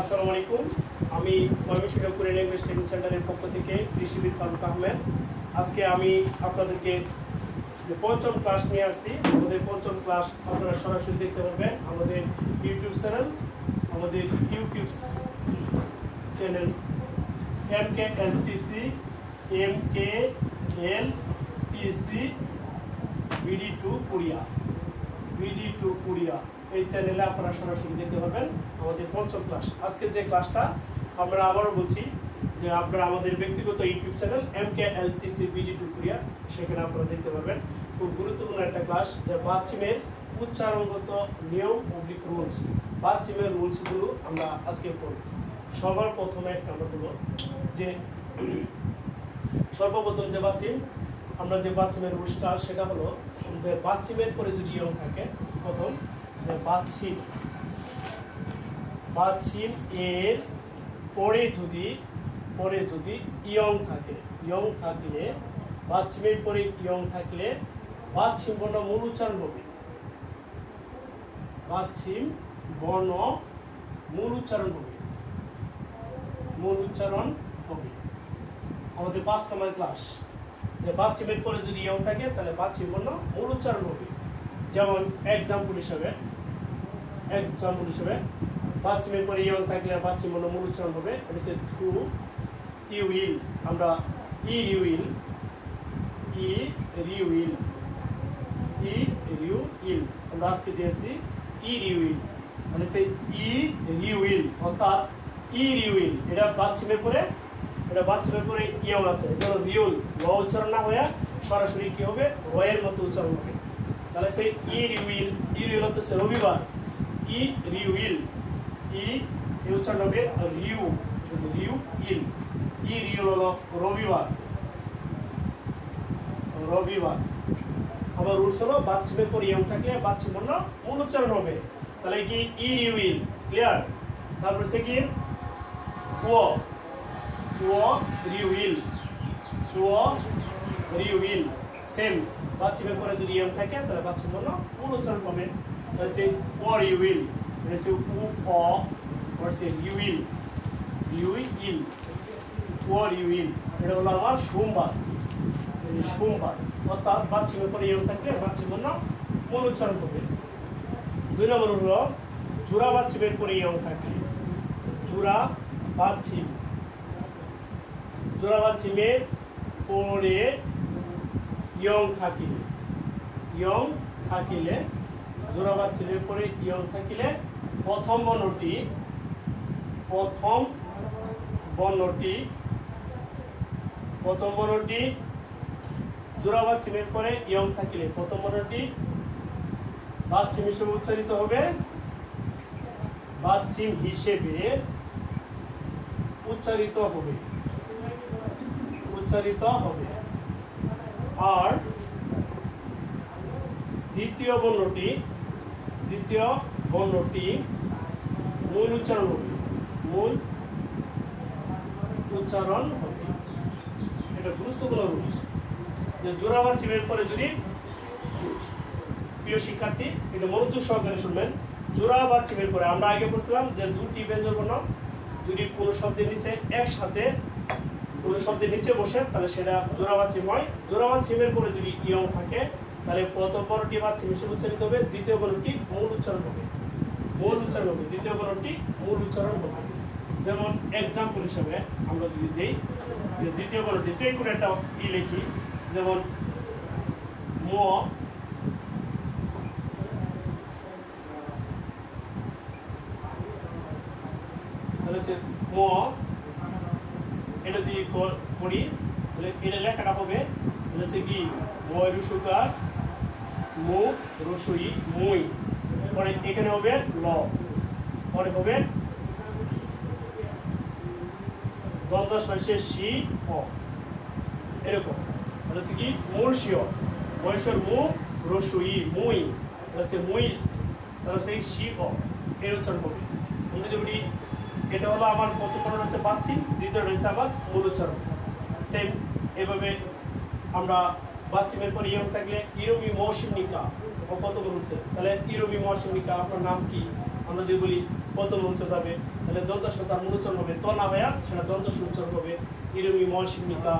আসসালামু আলাইকুম। আমি ময়মনসিংহ কুরিয়ান ইংলিশ ট্রেনিং সেন্টারের পক্ষ থেকে কৃষিবিদ ফারুক আহমেদ। আজকে আমি আপনাদেরকে পঞ্চম ক্লাস নিয়ে আসছি, আমাদের পঞ্চম ক্লাস আপনারা সরাসরি দেখতে পারবেন আমাদের ইউটিউব চ্যানেল, আমাদের YouTube channel M K L TC M K L TC BD to Korea. BD to Korea. এই চ্যানেলে আপনারা সরাসরি দেখতে পারবেন আমাদের পঞ্চম ক্লাস আজকে যে ক্লাসটা আমরা আবারও বলছি যে আপনারা আমাদের ব্যক্তিগত YouTube channel M K L TC BD to Korea সেখানে আপনারা দেখতে পারবেন। খুব গুরুত্বপূর্ণ একটা ক্লাস যে বাচ্চিমের উচ্চারণগত নিয়ম অবলিক রুলস বাচ্চিমের রুলসগুলো আমরা আজকে পড়ব। সবার প্রথমে আমরা বলব যে সর্বপ্রথম যে বাচ্চিম আমরা যে বাচ্চিমের রুলসটা সেটা হলো যে বাচ্চিমের পরে যদি ইয়ং থাকে, প্রথম বাচ্চিম বাচ্চিম এর পরে যদি পরে যদি ইয়ং থাকে। ইয়ং থাকলে বাচ্চিমের পরে ইয়ং থাকলে বাচ্চিম বর্ণ মূল উচ্চারণ হবে। বাচ্চিম বর্ণ মূল উচ্চারণ হবে। মূল উচ্চারণ হবে। আমাদের পাঁচ নম্বর ক্লাস। যে বাচ্চিমের পরে যদি ইয়ং থাকে, তাহলে বাচ্চিম বর্ণ মূল উচ্চারণ হবে। যেমন এক্সাম্পল হিসাবে এক্সাম্পল হিসাবে। বাচ্চিমের পরে ইয়ং থাকলে বাচ্চিম বর্ণ মূল উচ্চারণ হবে, এটা হচ্ছে থ্রু ইউ উইল আমরা ই রিউইল ই রিউইল ই রিউইল আমরা আজকে দিয়েছি ই রিউইল মানে সেই ই রিউইল অর্থাৎ ই রিউইল এটা বাচ্চিমের পরে, এটা বাচ্চাদের পরে ইয়ং আছে। যেন রিউল, র উচ্চারণ না হয়ে সরাসরি কি হবে? রয়ের মতো উচ্চারণ হবে। তাহলে সেই ই রিউইল ই হচ্ছে রবিবার। ই রিউইল ই, এই উচ্চারণ হবে রিউ রিউ ইল। ই রিউল হলো রবিবার। রবিবার। আবার রুলস হলো বাচ্চিমের পর ইয়ং থাকলে বাচ্চিম বর্ণ মূল উচ্চারণ হবে। তাহলে কি ই রিউইল ক্লিয়ার? তারপর সে কি? ও ও ও রিউইল সেম। বাচ্চিমের পরে যদি এম থাকে, তাহলে বাচ্চিম বর্ণ মূল উচ্চারণ পাবেন সে ও রিউইল তাহলে সে উ অ or সে রিউইল রিউইল ও রিউইল এটা হলো আমার সোমবার। সোমবার। অর্থাৎ বাচ্চিমের পরে এম থাকলে বাচ্চিম বর্ণ মূল উচ্চারণ করবে। দুই নম্বর হলো, জোড়া বাচ্চিমের পরে ইয়ং থাকলে জোড়া বাচ্চিম জোড়া বাচ্চিমের পরে ইয়ং থাকিলে ইয়ং থাকিলে জোড়া বাচ্চিমের পরে ইয়ং থাকিলে প্রথম বর্ণটি প্রথম বর্ণটি প্রথম বর্ণটি জোড়া বাচ্চিমের পরে ইয়ং থাকিলে প্রথম বর্ণটি বাচ্চিম হিসেবে উচ্চারিত হবে, বাচ্চিম হিসেবে উচ্চারিত হবে উচ্চারিত হবে। আর দ্বিতীয় বর্ণটি দ্বিতীয় বর্ণটি মূল উচ্চারণ হবে। মূল উচ্চারণ হবে। এটা গুরুত্বপূর্ণ রুলস যে জোড়া বা চিমের পরে যদি প্রিয় শিক্ষার্থী, এটা মনোযোগ সহকারে শুনবেন। জোড়া বা চিমের পরে আমরা আগে বলছিলাম যে দুটি ব্যঞ্জন বর্ণ, যদি কোনো শব্দের নিচে একসাথে কোনো শব্দের নিচে বসে, তাহলে সেটা জোড়া বা চিম হয় জোড়া বা চিমের পরে যদি ইয়ং থাকে তাহলে প্রথম বর্ণটি বা উচ্চারিত হবে, দ্বিতীয় বর্ণটি মূল উচ্চারণ হবে। মূল উচ্চারণ হবে, দ্বিতীয় বর্ণটি মূল উচ্চারণ হবে। যেমন এক্সাম্পল হিসাবে আমরা যদি দেই, যে দ্বিতীয় বর্ণটি যে কোনো একটা ই লিখি, যেমন ম, তাহলে সে ম, এটা যদি করি, তাহলে এটা লেখাটা হবে সে কি ময় রুসুকার মু রসুই মুই পরে এখানে হবে ল পরে হবে দ্বন্দ্ব শেষে সি অ এরকম হচ্ছে কি শিও বয়সের মু রসুই মুই সে মুই তাহলে সেই সি অ এর উচ্চারণ করবে আমরা যে বলি এটা হলো আমার প্রথম বর্ণ রয়েছে পাচ্ছি দ্বিতীয় রয়েছে আমার মূল উচ্চারণ সেম এভাবে আমরা বাচ্চিমের পর ইয়ং থাকলে ইরমি মৌসুমিকা ও কত বলছে তাহলে ইরমি মৌসুমিকা আপনার নাম কি? আমরা যে বলি কত বলছে যাবে, তাহলে দন্ত তার মূল হবে। ত না ভাইয়া, সেটা দন্ত স উচ্চারণ হবে ইরমি মহাসিমিকা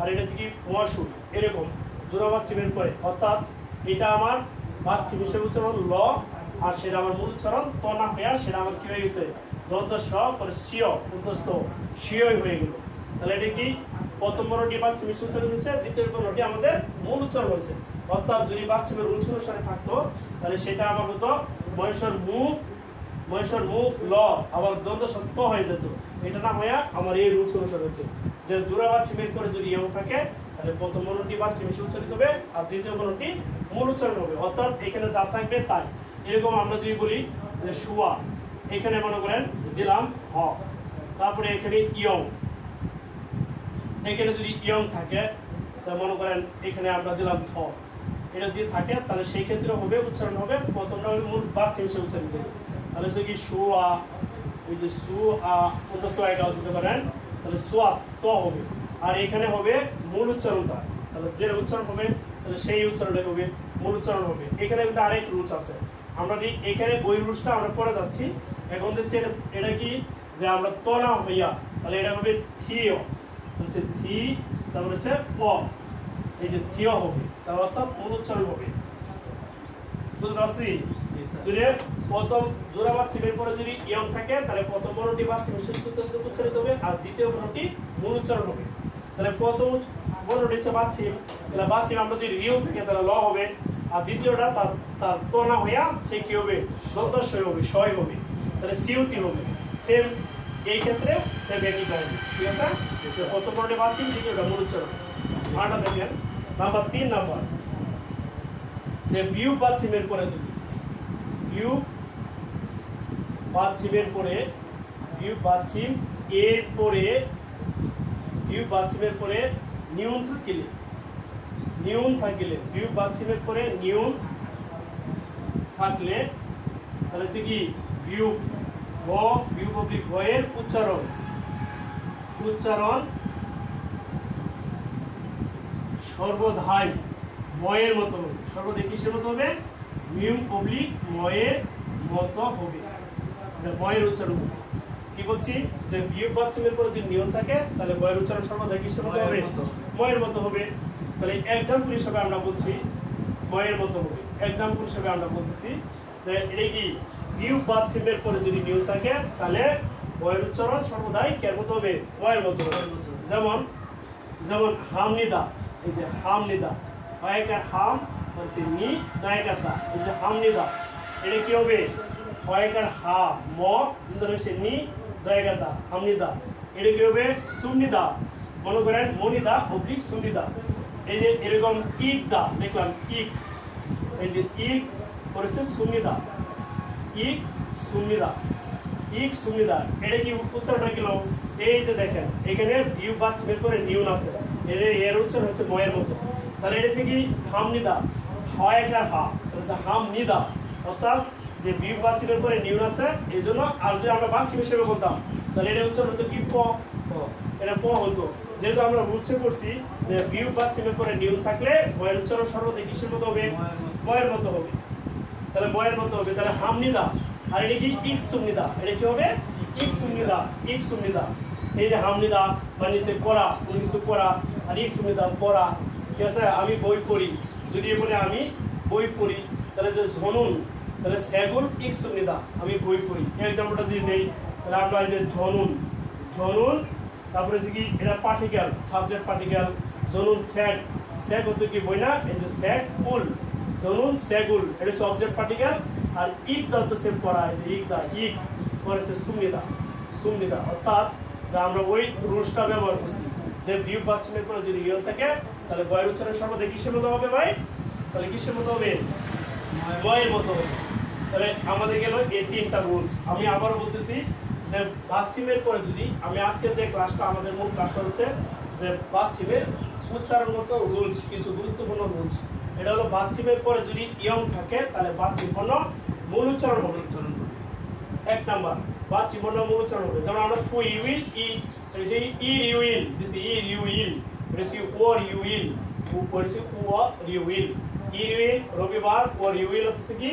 আর এটা কি? মহাসু এরকম জোড়া বাচ্চি বের করে। অর্থাৎ এটা আমার বাচ্চি হিসেবে উচ্চারণ ল, আর সেটা আমার মূল উচ্চারণ। ত না ভাইয়া, সেটা আমার কি হয়ে গেছে? দন্ত স পরে সিও উদ্দস্ত সিওই হয়ে গেল। তাহলে এটা কি? প্রথম বর্ণটি বাচ্চিমের উচ্চারণ হয়েছে, দ্বিতীয় বর্ণটি আমাদের মূল উচ্চারণ হয়েছে। অর্থাৎ যদি বাচ্চিমের রুচ অনুসারে থাকতো, তাহলে সেটা আমার হতো বয়সের মুখ বয়সের মুখ, ল, আবার দ্বন্দ্ব সত্য হয়ে যেত। এটা না হয়ে আমার এই রুচ অনুসারে হচ্ছে যে জোড়া বাচ্চিমের করে যদি ইয়ং থাকে, তাহলে প্রথম বর্ণটি বাচ্চিমে উচ্চারিত হবে, আর দ্বিতীয় বর্ণটি মূল উচ্চারণ হবে। অর্থাৎ এখানে যা থাকবে তাই। এরকম আমরা যদি বলি যে শুয়া, এখানে মনে করেন দিলাম হ। তারপরে এখানে ইয়ং। এখানে যদি ইয়ং থাকে, তা মনে করেন এখানে আমরা দিলাম থ। এটা যদি থাকে, তাহলে সেই ক্ষেত্রে হবে, উচ্চারণ হবে প্রথমটা হবে মূল বাচ্চা হিসেবে উচ্চারিত হবে তাহলে হচ্ছে কি সু আ ওই যে সু আ অন্তস্থ এটাও দিতে পারেন তাহলে সোয়া, ত হবে। আর এখানে হবে মূল উচ্চারণটা। তাহলে যে উচ্চারণ হবে, তাহলে সেই উচ্চারণটা হবে, মূল উচ্চারণ হবে। এখানে কিন্তু আরেক রুলস আছে। আমরা যদি এখানে ওই রুলসটা আমরা পরে যাচ্ছি। এখন দেখছি এটা এটা কি? যে আমরা ত না হইয়া, তাহলে এটা হবে থিও হচ্ছে থি তারপরে হচ্ছে প এই যে থিও হবে তার অর্থাৎ মূল উচ্চারণ হবে। বুঝতে পারছি? যদি প্রথম জোড়া পরে যদি ইয়ং থাকে তাহলে প্রথম বর্ণটি উচ্চারিত হবে আর দ্বিতীয় বর্ণটি মূল উচ্চারণ হবে। তাহলে প্রথম বর্ণটি হচ্ছে বাচ্চিম তাহলে বাচ্চিম আমরা যদি রিও থাকে তাহলে ল হবে আর দ্বিতীয়টা তার হইয়া সে কি হবে? হবে হবে। তাহলে সিউতি হবে। সেম এই ক্ষেত্রে সেম একই কাহিনী ঠিক আছে? তো প্রথম বর্ণটি বাচ্চিম দ্বিতীয়টা মূল উচ্চারণ দেখেন, নাম্বার তিন নাম্বার। যে বিউ বাচ্চিমের পরে যদি বিউ বাচ্চিমের পরে বিউ বাচ্চিম এর পরে বিউ বাচ্চিমের পরে নিউন থাকিলে নিউন থাকিলে বিউ বাচ্চিমের পরে নিউন থাকলে, তাহলে সে কি? বিউ গ বিউ পাবলিক গয়ের উচ্চারণ। উচ্চারণ সর্বধাই ময়ের মতো হবে। সর্বদাই কিসের মতো হবে? মিউম পাবলিক ময়ের মতো হবে। ময়ের উচ্চারণ কি বলছি? যে বিয়োগ বাচ্চমের পরে যদি নিয়ম থাকে তাহলে ময়ের উচ্চারণ সর্বদা কিসের মতো হবে? ময়ের মতো। হবে। তাহলে এক্সাম্পল হিসাবে আমরা বলছি ময়ের মতো হবে। এক্সাম্পল হিসাবে আমরা বলতেছি যে এটা কি? বিয়োগ বাচ্চমের পরে যদি নিয়ম থাকে তাহলে ময়ের উচ্চারণ সর্বদাই কের মতো হবে? ময়ের মতো যেমন যেমন হামনিদা এই যে হামনিদা কয়েকার হাম হচ্ছে নি দায়কার দা এই যে হামনিদা এটা কি হবে? কয়েকার হা ম হচ্ছে নি দায়কার দা হামনিদা এটা কি হবে? সুমনিদা মনে করেন মনিদা অবলিক সুমনিদা এই যে এরকম ইক দা দেখলাম ইক এই যে ইক করেছে সুমনিদা ইক সুমনিদা ইক সুমিদা এটা কি উচ্চারণটা গেল এই যে দেখেন এখানে বিউ বাচ্চের পরে নিউন আছে। এর এর উচ্চারণ হচ্ছে ময়ের মতো। তাহলে এটা হচ্ছে কি? হামনিদা। হয় একার হা। হামনিদা। অর্থাৎ যে বিউ বাচ্চের পরে নিউন আছে এই জন্য আর যদি আমরা বাচ্চি হিসেবে বলতাম তাহলে এটা উচ্চারণ হতো কি? প। এটা প হতো। যেহেতু আমরা বুঝতে করছি যে বিউ বাচ্চের পরে নিউন থাকলে ময়ের উচ্চারণ সর্বদা কিসের মতো হবে? ময়ের মতো হবে। তাহলে ময়ের মতো হবে। তাহলে হামনিদা। আর এটা কি ইক সুমনিদা এটা কি হবে? ইক সুমনিদা ইক সুমনিদা এই যে হামনিদা মানে সে করা, কোনো কিছু করা, আর ইক সুমনিদা পড়া ঠিক আছে? আমি বই পড়ি। যদি বলে আমি বই পড়ি, তাহলে যে ঝনুন, তাহলে সেগুল ইক সুমনিদা আমি বই পড়ি। এই এক্সাম্পলটা যদি নেই তাহলে আমরা যে ঝনুন ঝনুন, তারপরে হচ্ছে কি, এটা পার্টিকেল সাবজেক্ট পার্টিকেল জনুন স্যাগ স্যাগ হতো কি বই না এই যে স্যাগ উল। জনুন স্যাগুল এটা হচ্ছে অবজেক্ট পার্টিকেল আর ইক দা তো সেম পড়া আছে ইক দা ইক পরেছে সুমিদা সুমিদা অর্থাৎ আমরা ওই রুলসটা ব্যবহার করছি। যে বিউ বাচ্চমের পরে যদি ইয়ন থাকে, তাহলে বয়ের উচ্চারণ সর্বদা কিসের মতো হবে ভাই? তাহলে কিসের মতো হবে? বয়ের মতো তাহলে আমাদের গেল এই তিনটা রুলস আমি আবারও বলতেছি যে বাচ্চিমের পরে যদি, আমি আজকে যে ক্লাসটা আমাদের মূল ক্লাসটা হচ্ছে যে বাচ্চিমের উচ্চারণগত রুলস কিছু গুরুত্বপূর্ণ রুলস এটা হলো বাচ্চিমের পরে যদি ইয়ং থাকে তাহলে বাচ্চিম বর্ণ মূল উচ্চারণ হবে। উচ্চারণ করবে। এক নাম্বার বাচ্চিম বর্ণ মূল উচ্চারণ হবে। যেমন আমরা থু ইউইল ই হচ্ছে ই ইউইল দিস ই ওর ইউইল ও পড়েছে ও ইউইল ইউইল রবিবার ওর ইউইল হচ্ছে কি?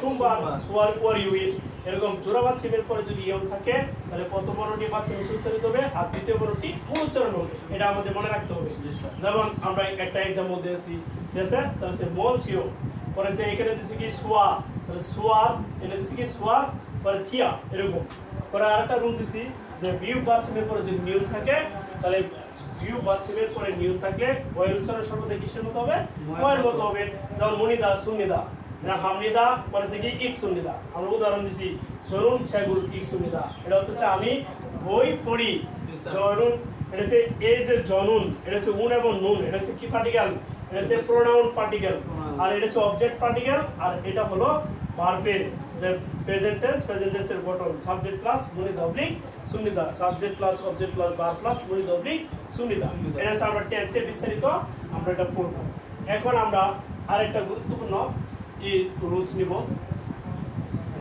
সোমবার। ওর ওর ইউইল এরকম জোড়া বাচ্চিমের পরে যদি ইয়ন থাকে তাহলে প্রথম বর্ণটি বাচ্চিম হিসেবে উচ্চারিত হবে আর দ্বিতীয় বর্ণটি মূল উচ্চারণ হবে। এটা আমাদের মনে রাখতে হবে। যেমন আমরা একটা এক্সাম্পল দিয়েছি ঠিক আছে? তাহলে সে মল সিও। পরে সে এখানে দিছি কি সোয়া। তাহলে সোয়াদ এখানে দিছি কি সোয়াদ পরে থিয়া এরকম। পরে আরেকটা রুল দিছি যে বিউ বাচ্চিমের পরে যদি নিউন থাকে তাহলে বিউ বাচ্চিমের পরে নিউন থাকলে বয়ের উচ্চারণ সর্বদা কিসের মতো হবে? বয়ের মতো। হবে। যেমন মনিদা সুনিদা। হামনিদা পরে সে কি ইক সুনিদা আমরা উদাহরণ দিছি জরুন ছেগুল ইক সুনিদা এটা হচ্ছে আমি বই পড়ি জরুন এটা হচ্ছে এই যে জনুন এটা হচ্ছে উন এবং নুন এটা হচ্ছে কি পার্টিকেল এটা হচ্ছে প্রোনাউন পার্টিকেল আর এটা হচ্ছে অবজেক্ট পার্টিকেল আর এটা হলো ভার্বের যে প্রেজেন্ট টেন্স প্রেজেন্ট টেন্সের গঠন সাবজেক্ট প্লাস মুনি দবলিক সুনিদা subject plus object plus verb plus মুনি দবলিক সুনিদা এটা হচ্ছে আমরা টেন্সে বিস্তারিত আমরা এটা পড়ব। এখন আমরা আরেকটা গুরুত্বপূর্ণ এই রুলস নিব।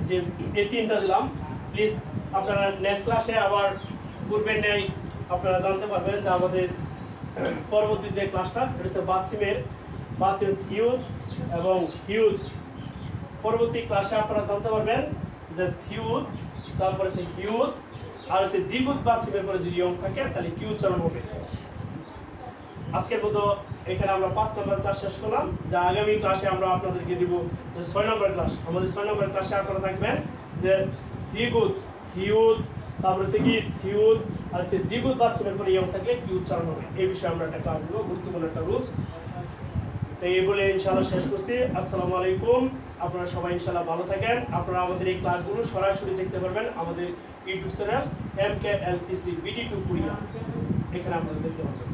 যে এই তিনটা দিলাম। প্লিজ আপনারা নেক্সট ক্লাসে আবার পূর্বের ন্যায় আপনারা জানতে পারবেন যে আমাদের পরবর্তী যে ক্লাসটা এটা হচ্ছে বাচ্চিমের বাচ্চিম থিউদ এবং হিউজ পরবর্তী ক্লাসে আপনারা জানতে পারবেন যে থিউদ তারপরে হচ্ছে হিউদ আর হচ্ছে দ্বিগুদ বাচ্চিমের পরে যদি ইয়ং থাকে, তাহলে কি উচ্চারণ হবে। আজকের মতো এখানে আমরা পাঁচ নম্বর ক্লাস শেষ করলাম। যা আগামী ক্লাসে আমরা আপনাদেরকে দিব যে ছয় নম্বর ক্লাস আমাদের ছয় নম্বর ক্লাসে আপনারা থাকবেন যে দ্বিগুদ হিউদ, তারপরে হচ্ছে কি থিউদ, আর হচ্ছে দ্বিগুদ বাচ্চাদের পরে ইয়ং থাকলে কি উচ্চারণ হবে। এই বিষয়ে আমরা একটা ক্লাস দিব, গুরুত্বপূর্ণ একটা রুলস তো এই বলে ইনশাল্লাহ শেষ করছি। আসসালামু আলাইকুম। আপনারা সবাই ইনশাল্লাহ ভালো থাকেন। আপনারা আমাদের এই ক্লাসগুলো সরাসরি দেখতে পারবেন আমাদের YouTube channel M K L T C BD to Korea এখানে আপনারা দেখতে পারবেন।